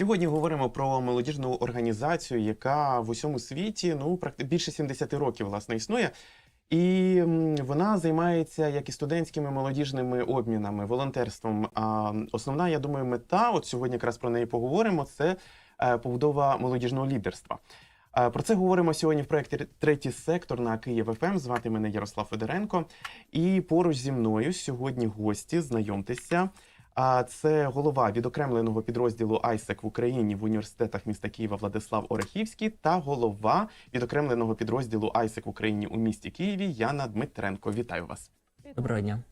Сьогодні говоримо про молодіжну організацію, яка в усьому світі ну більше 70 років власне існує. І вона займається як і студентськими молодіжними обмінами, волонтерством. А основна, я думаю, мета, от сьогодні якраз про неї поговоримо, це е, побудова молодіжного лідерства. Е, Про це говоримо сьогодні в проєкті Третій сектор на Київ ФМ. Звати мене Ярослав Федоренко. І поруч зі мною сьогодні гості. Знайомтеся. А це голова відокремленого підрозділу ISEC в Україні в університетах міста Києва Владислав Орехівський та голова відокремленого підрозділу ISEC в Україні у місті Києві Яна Дмитренко. Вітаю вас. Доброго дня.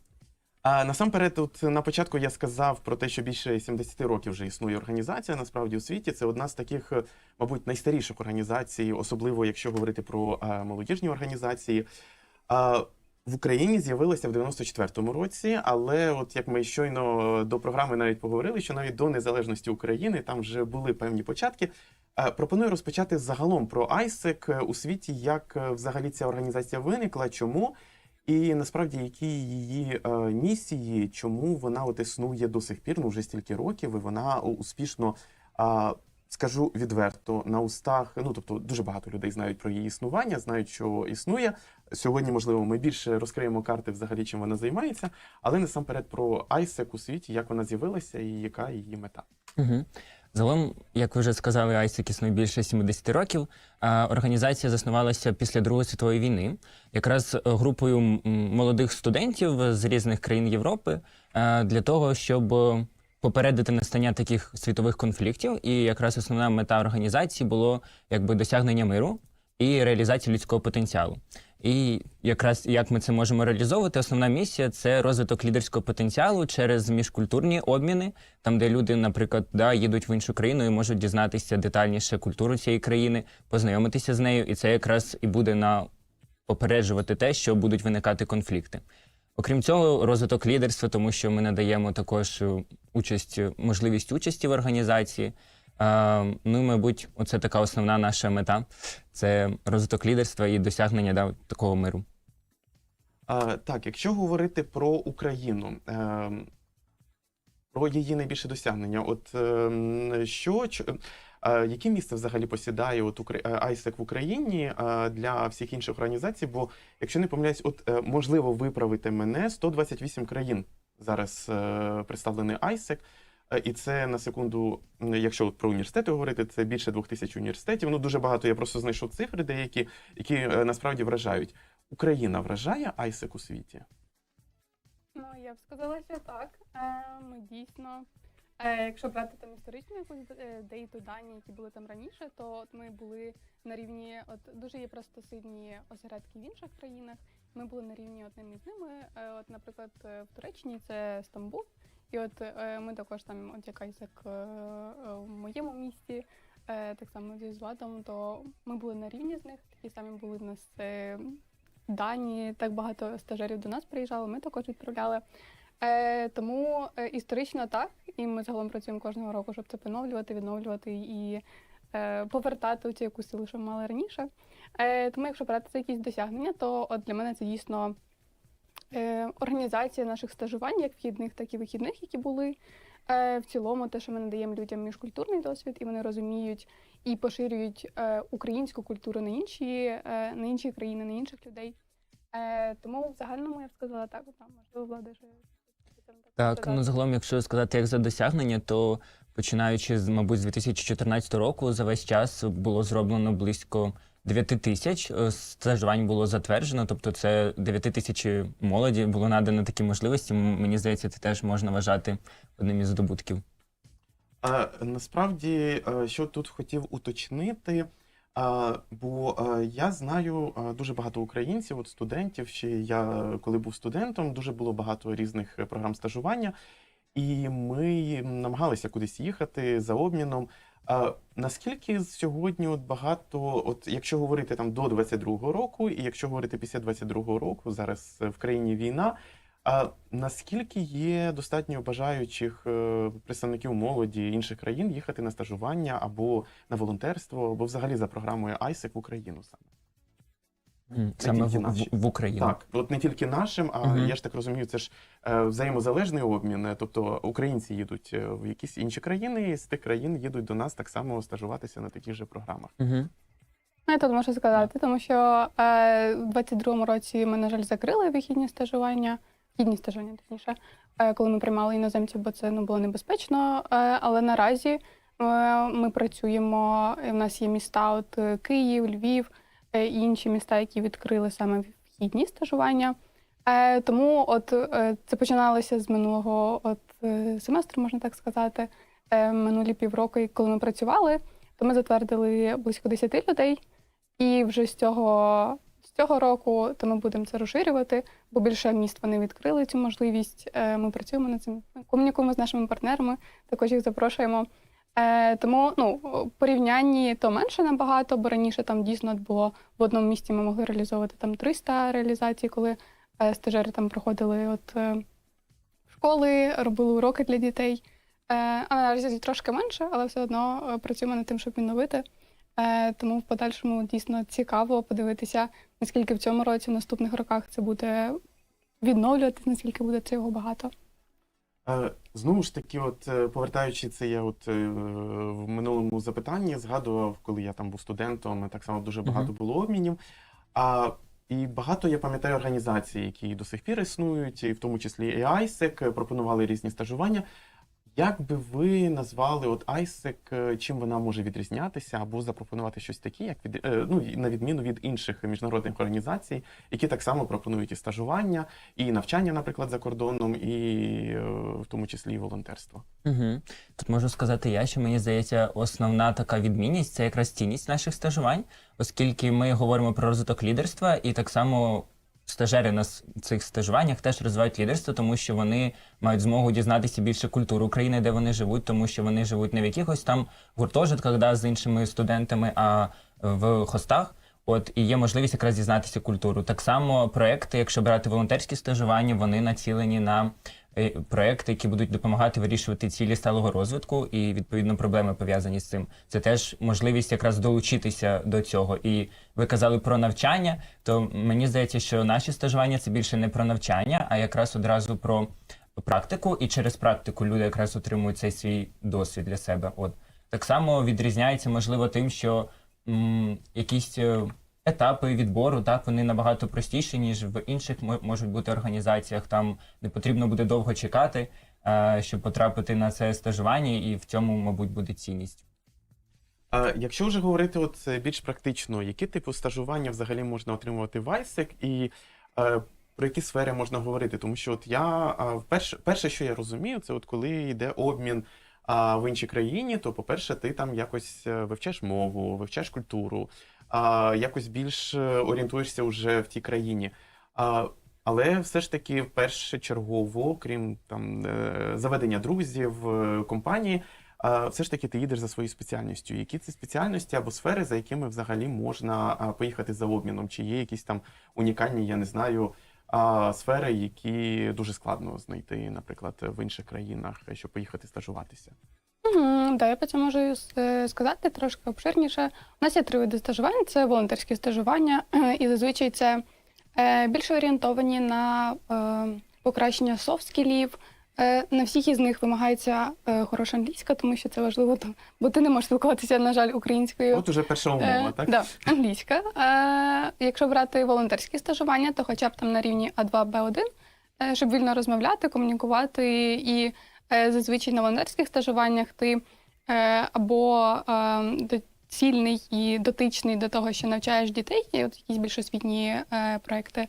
А насамперед, тут на початку я сказав про те, що більше 70 років вже існує організація. Насправді у світі це одна з таких, е, мабуть, найстаріших організацій, особливо якщо говорити про е, молодіжні організації. В Україні з'явилася в 94-му році, але от як ми щойно до програми навіть поговорили, що навіть до незалежності України там вже були певні початки. Е, Пропоную розпочати загалом про ISEC у світі, як е, взагалі ця організація виникла, чому і насправді які її е, місії, чому вона от існує до сих пір, ну вже стільки років, і вона успішно. е, Скажу відверто на устах. Ну тобто дуже багато людей знають про її існування, знають, що існує. Сьогодні, можливо, ми більше розкриємо карти взагалі, чим вона займається, але насамперед про ISEC у світі, як вона з'явилася і яка її мета. Угу. Загалом, як ви вже сказали, ISEC існує більше 70 років. Організація заснувалася після Другої світової війни, якраз е, групою молодих студентів з різних країн Європи е, для того, щоб попередити настання таких світових конфліктів. І якраз основна мета організації було якби досягнення миру і реалізація людського потенціалу. І якраз як ми це можемо реалізовувати, основна місія це розвиток лідерського потенціалу через міжкультурні обміни, там, де люди, наприклад, да, їдуть в іншу країну і можуть дізнатися детальніше культуру цієї країни, познайомитися з нею, і це якраз і буде на попереджувати те, що будуть виникати конфлікти. Окрім цього, розвиток лідерства, тому що ми надаємо також е, участь, можливість участі в організації. Ну, мабуть, оце така основна наша мета це розвиток лідерства і досягнення да, такого миру. А, так, якщо говорити про Україну, е, про її найбільше досягнення, от е, що е, яке місце взагалі посідає от е, в Україні для всіх інших організацій? Бо якщо не помиляюсь, от е, можливо виправити мене 128 країн зараз е, представлений ISEC. Е, І це на секунду, якщо про університети говорити, це більше двох тисяч університетів. Ну дуже багато. Я просто знайшов цифри деякі, які е, насправді вражають. Україна вражає ISEC у світі. Ну, я б сказала, що так. Е, Ми дійсно, якщо брати там історичну якусь дейту дані, які були там раніше, то от ми були на рівні, от дуже є просто сильні осередки в інших країнах. Ми були на рівні одним із ними. От, наприклад, в Туреччині це Стамбул. І от е, ми також там, от як е, е, в моєму місті, е, так само зі Звадом, то ми були на рівні з них. Такі самі були в нас е, дані, так багато стажерів до нас приїжджало, ми також відправляли. Е, тому е, історично так, і ми загалом працюємо кожного року, щоб це поновлювати, відновлювати і е, повертати цю яку силу, що ми мали раніше. Е, тому, якщо брати це якісь досягнення, то от для мене це дійсно е, організація наших стажувань, як вхідних, так і вихідних, які були. Е, в цілому, те, що ми надаємо людям міжкультурний досвід, і вони розуміють і поширюють е, українську культуру на інші, на інші країни, на інших людей. Тому в загальному я б сказала так, там, можливо, влада хотіла Так, ну загалом, якщо сказати як за досягнення, то починаючи з, мабуть, з 2014 року, за весь час було зроблено близько 9 тисяч е, стажувань було затверджено, тобто це 9 тисяч молоді було надано такі можливості. Мені здається, це теж можна вважати одним із здобутків. А, насправді, е, що тут хотів уточнити, а, бо е, я знаю дуже багато українців, от студентів. Ще я коли був студентом, дуже було багато різних програм стажування, і ми намагалися кудись їхати за обміном. А наскільки сьогодні от багато, от якщо говорити там до 22-го року, і якщо говорити після 22-го року, зараз е, в країні війна. А наскільки є достатньо бажаючих е, представників молоді інших країн їхати на стажування або на волонтерство, або взагалі за програмою ISEC в Україну саме? Саме в, в, в Україну. Так, от не тільки нашим, а Мгм. я ж так розумію, це ж е, взаємозалежний обмін. е, Тобто українці їдуть е, в якісь інші країни, і з тих країн їдуть до нас так само стажуватися на таких же програмах. Угу. Ну, я тут можу сказати, тому що е, у 22-му році ми, на жаль, закрили вихідні стажування, вхідні стажування, точніше, е, коли ми приймали іноземців, бо це ну, було небезпечно. Е, але наразі е, ми працюємо, і в нас є міста, от е, Київ, Львів і інші міста, які відкрили саме вхідні стажування. Е, тому от е, це починалося з минулого от, е, семестру, можна так сказати. Е, минулі півроку, коли ми працювали, то ми затвердили близько 10 людей. І вже з цього, цього року то ми будемо це розширювати, бо більше міст вони відкрили цю можливість. Е, Ми працюємо над цим, комунікуємо з нашими партнерами, також їх запрошуємо. Е, Тому ну, порівнянні то менше набагато, бо раніше там дійсно було в одному місті ми могли реалізовувати там 300 реалізацій, коли е, стажери там проходили от е, школи, робили уроки для дітей. Е, А наразі трошки менше, але все одно е, працюємо над тим, щоб відновити. Е, Тому в подальшому дійсно цікаво подивитися, наскільки в цьому році, в наступних роках це буде відновлюватися, наскільки буде цього багато. Е, Знову ж таки, от е, повертаючи це, я от е, в минулому запитанні згадував, коли я там був студентом, так само дуже багато було обмінів. А і багато я пам'ятаю організацій, які до сих пір існують, і в тому числі і ISEC, пропонували різні стажування. Як би ви назвали от ISEC, е, чим вона може відрізнятися, або запропонувати щось таке, як від е, ну на відміну від інших міжнародних організацій, які так само пропонують і стажування, і навчання, наприклад, за кордоном, і е, в тому числі і волонтерство. Угу. Тут можу сказати я, що мені здається, основна така відмінність це якраз цінність наших стажувань, оскільки ми говоримо про розвиток лідерства, і так само стажери на цих стажуваннях теж розвивають лідерство, тому що вони мають змогу дізнатися більше культури України, де вони живуть, тому що вони живуть не в якихось там гуртожитках да, з іншими студентами, а в хостах. От і є можливість якраз дізнатися культуру. Так само проекти, якщо брати волонтерські стажування, вони націлені на проекти, які будуть допомагати вирішувати цілі сталого розвитку і відповідно проблеми пов'язані з цим. Це теж можливість якраз долучитися до цього. І ви казали про навчання. То мені здається, що наші стажування це більше не про навчання, а якраз одразу про практику. І через практику люди якраз отримують цей свій досвід для себе. От так само відрізняється, можливо, тим, що м, якісь. Етапи відбору, так, вони набагато простіші, ніж в інших можуть бути організаціях. Там не потрібно буде довго чекати, е, щоб потрапити на це стажування, і в цьому, мабуть, буде цінність. А якщо вже говорити от е, більш практично, які типу стажування взагалі можна отримувати в ISEC і е, про які сфери можна говорити? Тому що от я а, вперше, перше, що я розумію, це от коли йде обмін а, в іншій країні, то, по-перше, ти там якось вивчаєш мову, вивчаєш культуру, якось більш е, орієнтуєшся вже в тій країні. Але все ж таки, першочергово, крім там е, заведення друзів, е, компанії, все ж таки ти їдеш за своєю спеціальністю. Які це спеціальності або сфери, за якими взагалі можна поїхати за обміном? Чи є якісь там унікальні, я не знаю, сфери, які дуже складно знайти, наприклад, в інших країнах, щоб поїхати стажуватися? Да, я по цьому можу е, сказати трошки обширніше. У нас є три види стажувань: це волонтерські стажування, і зазвичай це е, більше орієнтовані на е, покращення софт-скілів. На всіх із них вимагається хороша англійська, тому що це важливо, бо ти не можеш спілкуватися, на жаль, українською. От уже перша умова, так? Да, англійська. Якщо брати волонтерські стажування, то хоча б там на рівні А2, Б1, е, щоб вільно розмовляти, комунікувати. І зазвичай на волонтерських стажуваннях ти або е, доцільний і дотичний до того, що навчаєш дітей, і от якісь більш освітні е, проекти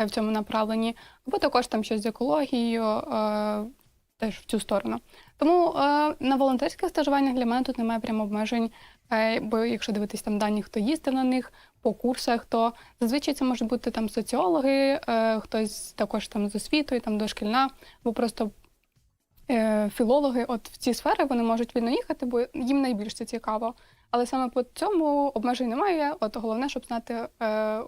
е, в цьому направленні, або також там щось з екологією, е, теж в цю сторону. Тому е, на волонтерських стажуваннях для мене тут немає прямо обмежень. Е, Бо якщо дивитись там дані, хто їздив на них по курсах, то зазвичай це можуть бути там соціологи, е, хтось також там з освітою, там дошкільна, або просто е, філологи. От в ці сфери вони можуть вільно їхати, бо їм найбільш це цікаво. Але саме по цьому обмежень немає. От головне, щоб знати е,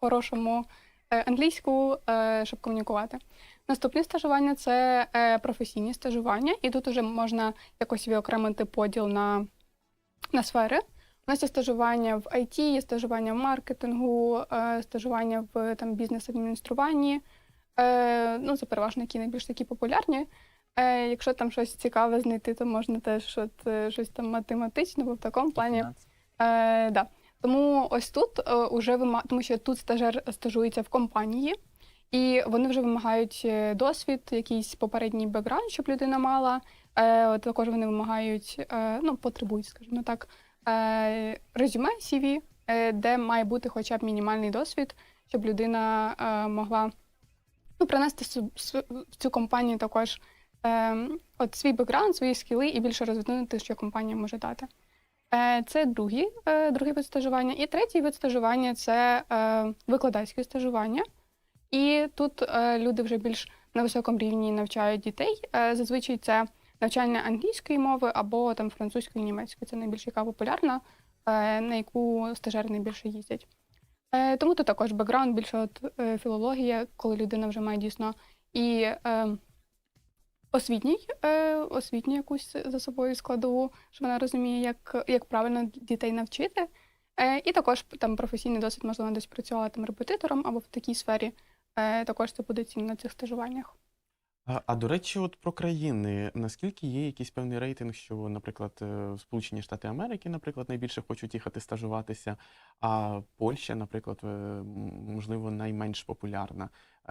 хорошому е, англійську, е, щоб комунікувати. Наступне стажування це е, професійні стажування, і тут уже можна якось відокремити поділ на, на сфери. У нас є стажування в IT, є стажування в маркетингу, е, стажування в там, бізнес-адмініструванні. Е, ну, це переважно які найбільш такі популярні. Е, якщо там щось цікаве знайти, то можна теж от, е, щось там математичне, бо в такому плані. Е, да. Тому ось тут е, уже вима... тому що тут стажер стажується в компанії, і вони вже вимагають е, досвід, якийсь попередній бекграунд, щоб людина мала. Е, от також вони вимагають, е, ну, потребують, скажімо так, е, резюме CV, е, де має бути хоча б мінімальний досвід, щоб людина е, могла ну, принести в цю компанію також е, от свій бекграунд, свої скіли і більше розвинути, що компанія може дати. Е, Це другий, е, другий вид стажування. І третій вид стажування це е, викладацьке стажування. І тут е, люди вже більш на високому рівні навчають дітей. Е, Зазвичай це навчання англійської мови або там французької, німецької. Це найбільш яка популярна, е, на яку стажери найбільше їздять. Е, Тому тут також бекграунд, більше от, е, філологія, коли людина вже має дійсно і е, освітній, е, освітню якусь за собою складову, що вона розуміє, як, як правильно дітей навчити. Е, і також там професійний досвід, можливо, десь працювала там репетитором або в такій сфері. Е, також це буде цінно на цих стажуваннях. А, до речі, от про країни, наскільки є якийсь певний рейтинг, що, наприклад, е, Сполучені Штати Америки, наприклад, найбільше хочуть їхати стажуватися, а Польща, наприклад, е, можливо, найменш популярна.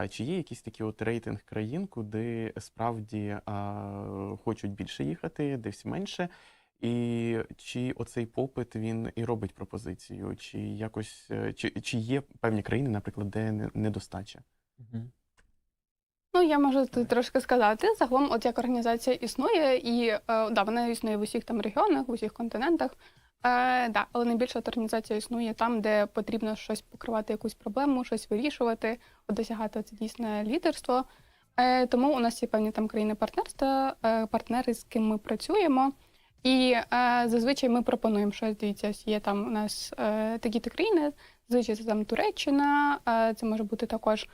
Чи є якийсь такий от рейтинг країн, куди справді а, хочуть більше їхати, десь менше? І чи оцей попит він і робить пропозицію, чи якось е, чи, чи є певні країни, наприклад, де не- недостача? Мгм. Ну, я можу трошки сказати. Загалом, от як організація існує, і е, да, вона існує в усіх там регіонах, в усіх континентах. Е, да, але найбільше от організація існує там, де потрібно щось покривати, якусь проблему, щось вирішувати, досягати це дійсне лідерство. Е, тому у нас є певні там країни партнерства, е, партнери, з ким ми працюємо. І е, зазвичай ми пропонуємо щось. Дивіться, є там у нас е, такі-то країни, зазвичай це там Туреччина, е, це може бути також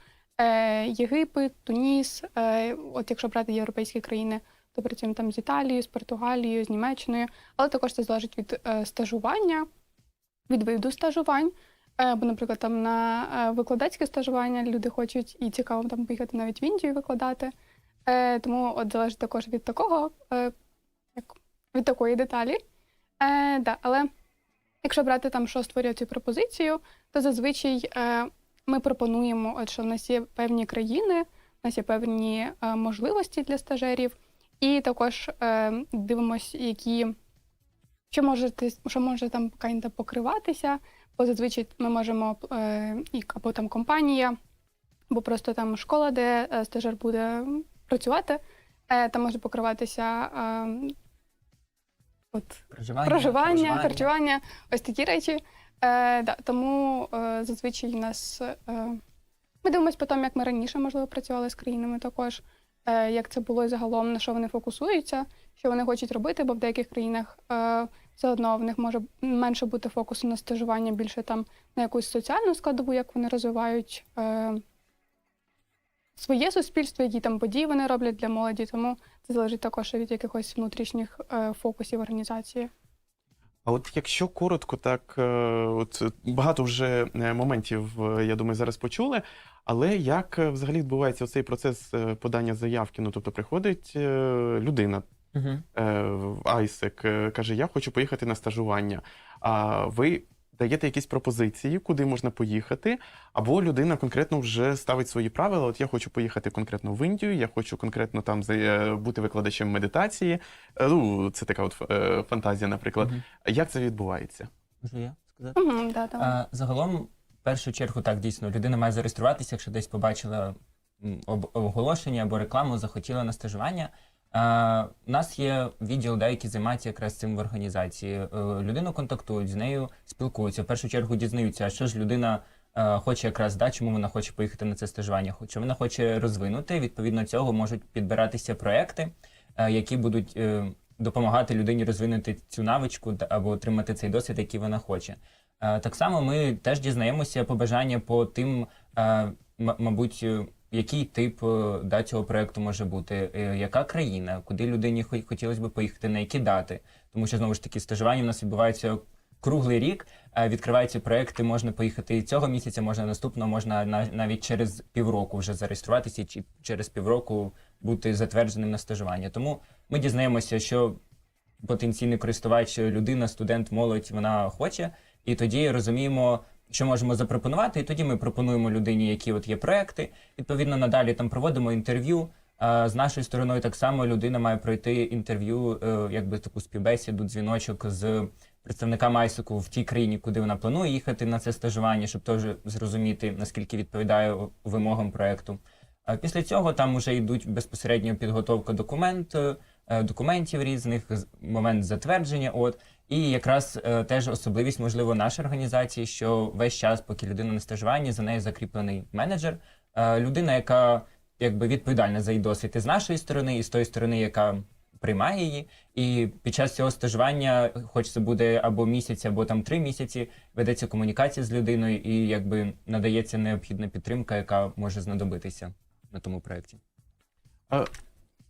Єгипет, Туніс. Е, от якщо брати європейські країни, то працюємо там з Італією, з Португалією, з Німеччиною. Але також це залежить від е, стажування, від виду стажувань. Е, бо, наприклад, там на е, викладацьке стажування люди хочуть і цікаво там поїхати навіть в Індію викладати. Е, тому от залежить також від такого, е, від такої деталі. Е, але якщо брати там, що створює цю пропозицію, то зазвичай е, ми пропонуємо, от що в нас є певні країни, в нас є певні е, можливості для стажерів, і також е, дивимося, які що може, що може там kinda покриватися, бо зазвичай ми можемо е, або там компанія, або просто там школа, де е, стажер буде працювати, е, там може покриватися е, от, Проживання, проживання, харчування, ось такі речі. Е, да, тому е, зазвичай нас е, ми дивимося по тому, як ми раніше можливо працювали з країнами також, е, як це було загалом, на що вони фокусуються, що вони хочуть робити, бо в деяких країнах е, все одно в них може менше бути фокусу на стажування, більше там на якусь соціальну складову, як вони розвивають е, своє суспільство, які там події вони роблять для молоді. Тому це залежить також від якихось внутрішніх е, фокусів організації. А от якщо коротко, так е, от багато вже е, моментів, е, я думаю, зараз почули. Але як взагалі відбувається цей процес подання заявки? Ну тобто приходить людина в uh -huh. Айсек, каже: Я хочу поїхати на стажування. А ви даєте якісь пропозиції, куди можна поїхати, або людина конкретно вже ставить свої правила. От я хочу поїхати конкретно в Індію, я хочу конкретно там е, бути викладачем медитації. Е, Ну, це така от е, фантазія, наприклад. Мгм. Як це відбувається? Можу я сказати? Угу, да. А, загалом, в першу чергу, так дійсно, людина має зареєструватися, якщо десь побачила об- оголошення або рекламу, захотіла на стажування. А, у нас є відділ, да, який займається якраз цим в організації. Е, людину контактують, з нею спілкуються. В першу чергу дізнаються, що ж людина е, хоче якраз, да, чому вона хоче поїхати на це стажування, що вона хоче розвинути. Відповідно цього можуть підбиратися проекти, е, які будуть е, допомагати людині розвинути цю навичку або отримати цей досвід, який вона хоче. Е, Так само ми теж дізнаємося побажання по тим, е, мабуть, е, який тип е, да, цього проекту може бути, е, яка країна, куди людині хотілося б поїхати, на які дати. Тому що знову ж таки стажування у нас відбувається круглий рік відкриваються проекти. Можна поїхати і цього місяця, можна наступного, можна на- навіть через півроку вже зареєструватися чи через півроку бути затвердженим на стажування. Тому ми дізнаємося, що потенційний користувач, людина, студент, молодь, вона хоче, і тоді розуміємо. Що можемо запропонувати, і тоді ми пропонуємо людині, які от є проекти. Відповідно, надалі там проводимо інтерв'ю. З нашої сторони так само людина має пройти інтерв'ю, е, якби таку співбесіду, дзвіночок з представниками Айсику в тій країні, куди вона планує їхати на це стажування, щоб теж зрозуміти, наскільки відповідає вимогам проекту. А після цього там вже йдуть безпосередньо підготовка документ, е, документів різних, момент затвердження. От і якраз е, теж особливість, можливо, нашої організації, що весь час, поки людина на стажуванні, за нею закріплений менеджер, е, людина, яка якби відповідальна за її досвід і з нашої сторони, і з тої сторони, яка приймає її. І під час цього стажування, хоч це буде або місяць, або там три місяці, ведеться комунікація з людиною, і якби надається необхідна підтримка, яка може знадобитися на тому проєкті. Е,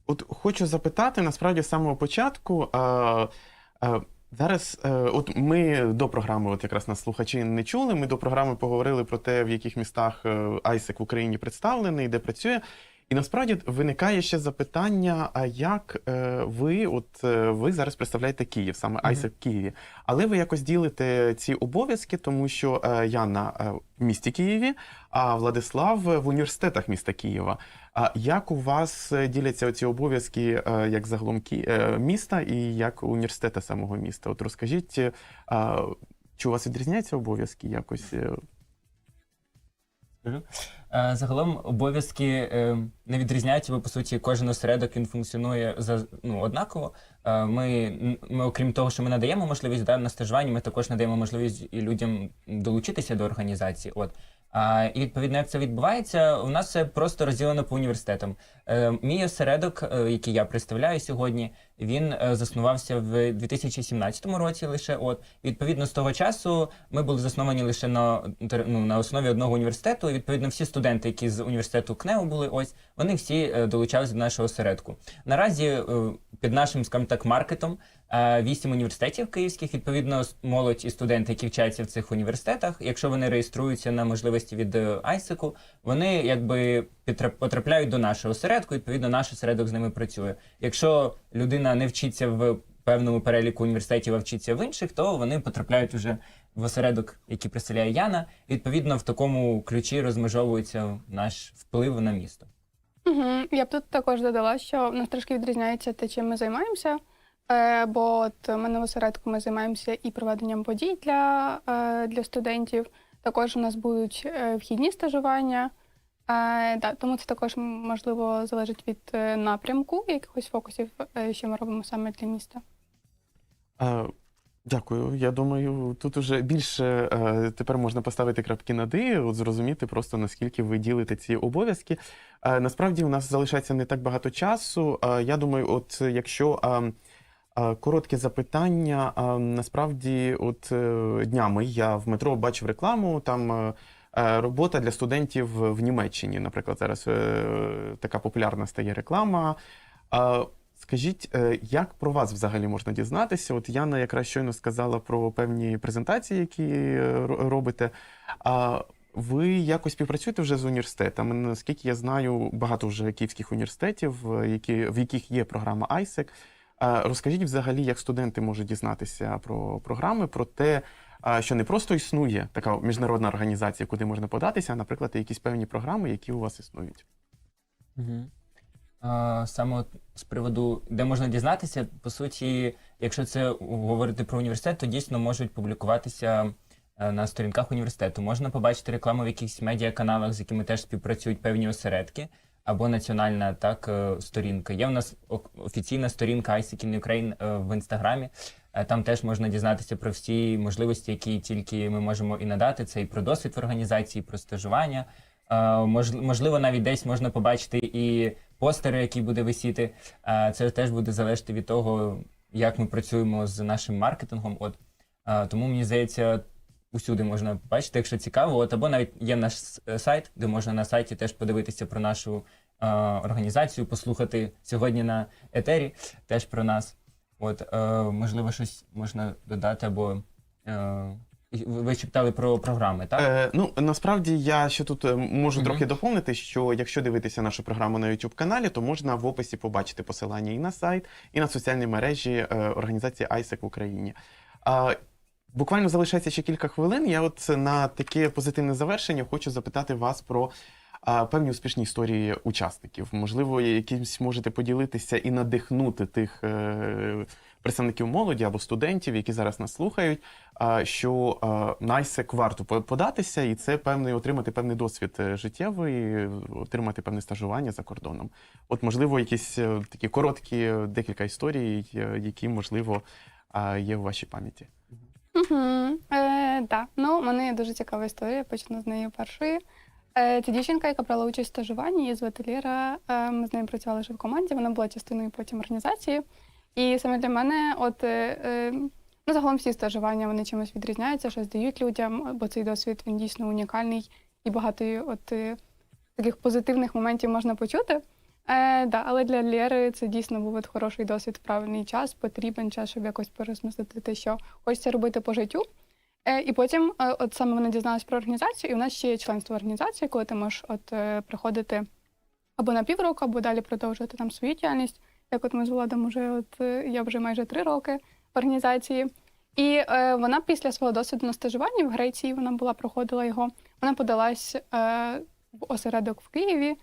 От хочу запитати насправді з самого початку. А, а, зараз, е, от ми до програми, от якраз нас слухачі не чули. Ми до програми поговорили про те, в яких містах е, ISEC в Україні представлений, де працює. І насправді виникає ще запитання: а як е, ви, от е, ви зараз представляєте Київ, саме Мгм. ISEC в Києві, але ви якось ділите ці обов'язки, тому що е, Яна е, місті Києві, а Владислав в університетах міста Києва. А як у вас діляться ці обов'язки як загалом міста і як університета самого міста? От розкажіть, чи у вас відрізняються обов'язки якось? Е? Загалом обов'язки е, не відрізняються, бо по суті кожен осередок він функціонує за ну однаково. Е, Ми, ми, окрім того, що ми надаємо можливість да, на стажуванні, ми також надаємо можливість і людям долучитися до організації. От і відповідно, як це відбувається, у нас це просто розділено по університетам. Мій осередок, який я представляю сьогодні, він е, заснувався в 2017 році. Лише от відповідно з того часу ми були засновані лише на ну, на основі одного університету. І відповідно всі студенти, які з університету КНЕУ були, ось вони всі е, долучалися до нашого осередку. Наразі е, під нашим, скажімо так, маркетом вісім університетів київських. Відповідно, молодь і студенти, які вчаться в цих університетах, якщо вони реєструються на можливості від ISEC, вони якби потрапляють до нашого осередку. Відповідно, наш осередок з ними працює. Якщо людина не вчиться в певному переліку університетів, а вчиться в інших, то вони потрапляють уже в осередок, який представляє Яна. Відповідно, в такому ключі розмежовується наш вплив на місто. Угу. Я б тут також додала, що в нас трошки відрізняється те, чим ми займаємося. Е, бо от мене в осередку ми займаємося і проведенням подій для, е, для студентів. Також у нас будуть е, вхідні стажування. Е, да, тому це також можливо залежить від е, напрямку якихось фокусів, е, що ми робимо саме для міста. Е, Дякую. Я думаю, тут уже більше е, тепер можна поставити крапки над «і», от зрозуміти просто наскільки ви ділите ці обов'язки. Е, Насправді у нас залишається не так багато часу. Е, Я думаю, от якщо е, коротке запитання, насправді, от е, днями я в метро бачив рекламу там. Робота для студентів в Німеччині, наприклад, зараз е, така популярна стає реклама. Е, Скажіть, е, як про вас взагалі можна дізнатися? От Яна якраз щойно сказала про певні презентації, які е, робите. А ви якось співпрацюєте вже з університетами? Наскільки я знаю, багато вже київських університетів, е, які, в яких є програма ISEC. Розкажіть взагалі, як студенти можуть дізнатися про програми, про те, що не просто існує така міжнародна організація, куди можна податися, а, наприклад, якісь певні програми, які у вас існують. Угу. А, саме от з приводу, де можна дізнатися, по суті, якщо це говорити про університет, то дійсно можуть публікуватися е, на сторінках університету. Можна побачити рекламу в якихось медіаканалах, з якими теж співпрацюють певні осередки, або національна так е, сторінка. Є у нас офіційна сторінка ICT in Ukraine е, в інстаграмі. Е, Там теж можна дізнатися про всі можливості, які тільки ми можемо і надати. Це і про досвід в організації, про стажування. Е, мож- Можливо, навіть десь можна побачити і постери, які буде висіти. Е, Це теж буде залежати від того, як ми працюємо з нашим маркетингом. От тому мені здається, усюди можна побачити, якщо цікаво. От або навіть є наш сайт, де можна на сайті теж подивитися про нашу організацію, послухати сьогодні на етері теж про нас. От е, можливо, щось можна додати або Е, ви питали про програми, так? Е, ну насправді я ще тут е, можу Мгм. трохи доповнити, що якщо дивитися нашу програму на youtube каналі, то можна в описі побачити посилання і на сайт, і на соціальні мережі е, організації ISEC в Україні. А, буквально залишається ще кілька хвилин. Я от на таке позитивне завершення хочу запитати вас про. Певні успішні історії учасників. Можливо, якимсь можете поділитися і надихнути тих е, представників молоді або студентів, які зараз нас слухають, що а, на ISEC варто податися, і це певний отримати певний досвід е, життєвий, отримати певне стажування за кордоном. От, можливо, якісь е, такі короткі декілька історій, які, можливо, є у вашій пам'яті. Угу. Е, да. Ну, мене є дуже цікава історія, почну з неї першої. Е, це дівчинка, яка брала участь в стажуванні, її звати. Е, ми з нею працювали вже в команді, вона була частиною потім організації. І саме для мене, от е, ну, загалом всі стажування вони чимось відрізняються, щось дають людям, бо цей досвід він дійсно унікальний і багато от, таких позитивних моментів можна почути. Е, да, але для Лєри це дійсно був хороший досвід правильний час, потрібен час, щоб якось переосмислити те, що хочеться робити по життю. Е, і потім, е, от саме вона дізналась про організацію, і у нас ще є членство в організації, коли ти можеш от, е, приходити або на півроку, або далі продовжувати там свою діяльність. Як от ми з Владом уже, от я вже майже три роки в організації. І е, вона після свого досвіду на стажуванні в Греції вона була, проходила його. Вона подалась е, в осередок в Києві,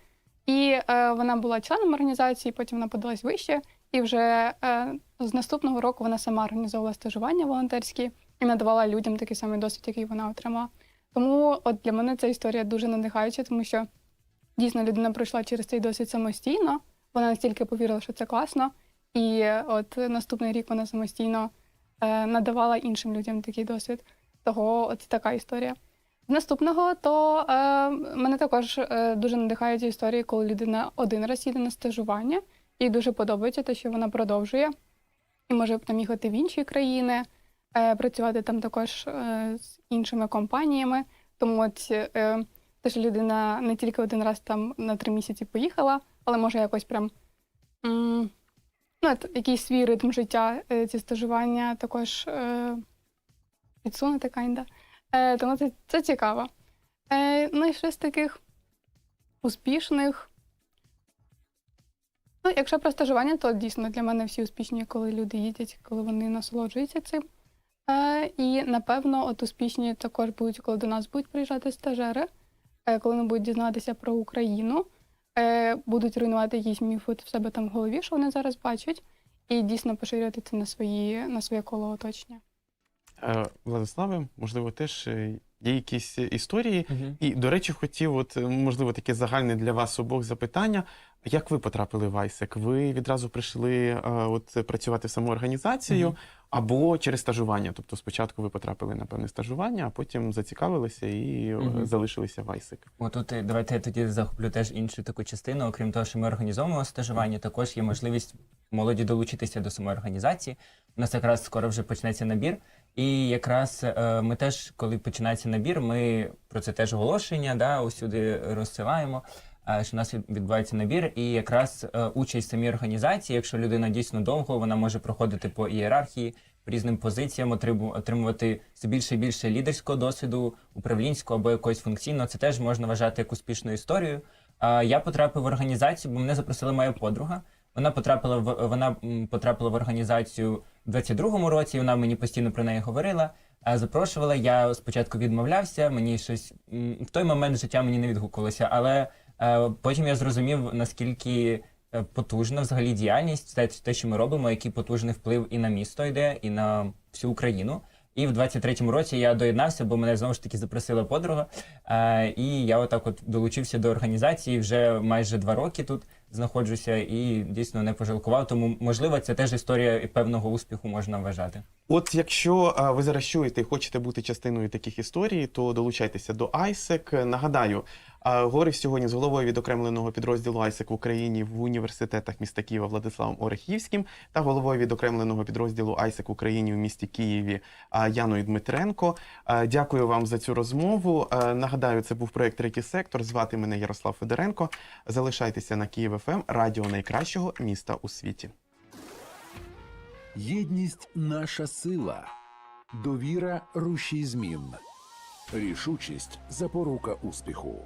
і е, вона була членом організації, потім вона подалась вище. І вже е, з наступного року вона сама організовувала стажування волонтерські і надавала людям такий самий досвід, який вона отримала. Тому от для мене ця історія дуже надихаюча, тому що дійсно людина пройшла через цей досвід самостійно. Вона настільки повірила, що це класно. І от наступний рік вона самостійно е, надавала іншим людям такий досвід. Того от така історія. З наступного, то е, мене також е, дуже надихають історії, коли людина один раз їде на стажування, і дуже подобається те, що вона продовжує, і може там їхати в інші країни, працювати там також е, з іншими компаніями. Тому от е, те, що людина не тільки один раз там на три місяці поїхала, але може якось прям ну, от, якийсь свій ритм життя е, ці стажування також е, підсунути кайда. Е, тому це, це цікаво. Е, ну і ще з таких успішних. Ну, якщо про стажування, то дійсно для мене всі успішні, коли люди їдять, коли вони насолоджуються цим. Е, і напевно, от успішні також будуть, коли до нас будуть приїжджати стажери, е, коли вони будуть дізнатися про Україну, е, будуть руйнувати якісь міфи в себе там в голові, що вони зараз бачать, і дійсно поширювати це на свої на своє коло оточення. Владиславе, можливо, теж є якісь історії. Мгм. І, до речі, хотів, от, е, можливо, таке загальне для вас обох запитання. Як ви потрапили в ISEC? Ви відразу прийшли е, от, працювати в саму організацію Мгм. або через стажування? Тобто спочатку ви потрапили на певне стажування, а потім зацікавилися і Мгм. залишилися в ISEC. Отут давайте я тоді захоплю теж іншу таку частину. Окрім того, що ми організовуємо стажування, також є можливість молоді долучитися до самої організації. У нас якраз скоро вже почнеться набір. І якраз е, ми теж, коли починається набір, ми про це теж оголошення да, усюди розсилаємо. е, Що у нас від- відбувається набір, і якраз е, участь самій організації, якщо людина дійсно довго, вона може проходити по ієрархії, по різним позиціям, отрибу- отримувати все більше і більше лідерського досвіду, управлінського або якогось функційного. Це теж можна вважати як успішну історію. А я потрапив в організацію, бо мене запросила моя подруга. Вона потрапила в вона потрапила в організацію в 22-му році. Вона мені постійно про неї говорила. Запрошувала. Я спочатку відмовлявся. Мені щось в той момент життя мені не відгукувалося, але е, потім я зрозумів наскільки е, потужна взагалі діяльність, те, те, що ми робимо, який потужний вплив і на місто йде, і на всю Україну. І в 23-му році я доєднався, бо мене знову ж таки запросила подруга. Е, і я отак от долучився до організації вже майже два роки тут знаходжуся і дійсно не пожалкував. Тому можливо, це теж історія певного успіху можна вважати. От якщо а, ви зараз чуєте і хочете бути частиною таких історій, то долучайтеся до ISEC. Нагадаю, говорив сьогодні з головою відокремленого підрозділу ISEC в Україні в університетах міста Києва Владиславом Орехівським та головою відокремленого підрозділу ISEC в Україні в місті Києві Яною Дмитренко. Дякую вам за цю розмову. Нагадаю, це був проект Третій сектор. Звати мене Ярослав Федоренко. Залишайтеся на Київ ФМ, радіо найкращого міста у світі. Єдність наша сила. Довіра рушій змін. Рішучість запорука успіху.